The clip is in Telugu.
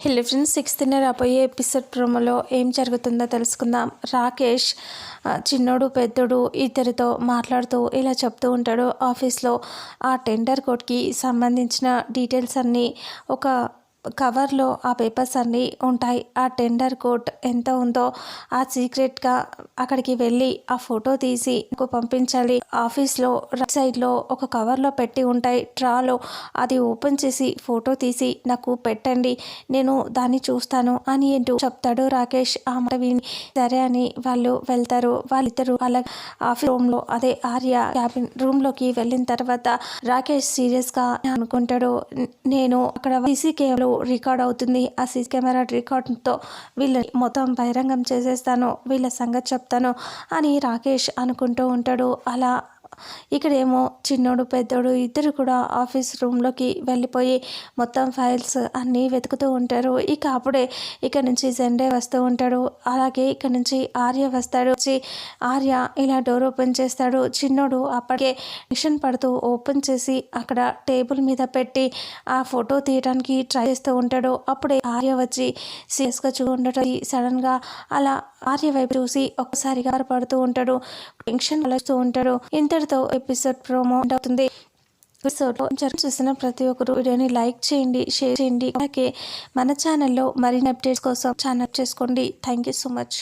హెల్లో ఫ్రెండ్స్ సిక్స్త్ రాబోయే ఎపిసోడ్ ప్రోమోలో ఏం జరుగుతుందో తెలుసుకుందాం. రాకేష్ చిన్నోడు పెద్దోడు ఇద్దరితో మాట్లాడుతూ ఇలా చెప్తూ ఉంటాడు. ఆఫీస్లో ఆ టెండర్ కోడ్కి సంబంధించిన డీటెయిల్స్ అన్నీ ఒక కవర్లో ఆ పేపర్స్ అన్నీ ఉంటాయి. ఆ టెండర్ కోట్ ఎంత ఉందో ఆ సీక్రెట్గా అక్కడికి వెళ్ళి ఆ ఫోటో తీసి నాకు పంపించాలి. ఆఫీస్లో రైట్ సైడ్లో ఒక కవర్లో పెట్టి ఉంటాయి. ట్రాలో అది ఓపెన్ చేసి ఫోటో తీసి నాకు పెట్టండి. నేను దాన్ని చూస్తాను అని అంటూ చెప్తాడు రాకేష్. ఆ మాట విని సరే అని వాళ్ళు వెళ్తారు. వాళ్ళిద్దరు వాళ్ళ ఆఫీస్ రూమ్లో అదే ఆర్య క్యాబిన్ రూమ్లోకి వెళ్ళిన తర్వాత రాకేష్ సీరియస్గా అనుకుంటాడు. నేను అక్కడ సీసీ కెమెరా రికార్డ్ అవుతుంది. ఆ సీసీ కెమెరా రికార్డ్తో వీళ్ళని మొత్తం బహిరంగం చేసేస్తాను. వీళ్ళ సంగతి చెప్తాను అని రాకేష్ అనుకుంటూ ఉంటాడు. అలా ఇక్కడేమో చిన్నోడు పెద్దోడు ఇద్దరు కూడా ఆఫీస్ రూమ్లోకి వెళ్ళిపోయి మొత్తం ఫైల్స్ అన్నీ వెతుకుతూ ఉంటారు. ఇక అప్పుడే ఇక్కడ నుంచి జెండే వస్తూ ఉంటాడు. అలాగే ఇక్కడ నుంచి ఆర్య వస్తాడు. వచ్చి ఆర్య ఇలా డోర్ ఓపెన్ చేస్తాడు. చిన్నోడు అప్పటికే మిషన్ పడుతూ ఓపెన్ చేసి అక్కడ టేబుల్ మీద పెట్టి ఆ ఫోటో తీయడానికి ట్రై చేస్తూ ఉంటాడు. అప్పుడే ఆర్య వచ్చి సీరియస్గా చూ ఉండటం సడన్గా అలా ఆర్య వైపు చూసి ఒక్కసారిగా పడుతూ ఉంటాడు. టెన్షన్ కలుస్తూ ఉంటారు. ఇంతటితో ఎపిసోడ్ ప్రోమో అవుతుంది. చూసిన ప్రతి ఒక్కరు వీడియోని లైక్ చేయండి షేర్ చేయండి. అలాగే మన ఛానల్లో మరిన్ని అప్డేట్స్ కోసం ఛానల్ చేసుకోండి. Thank you so much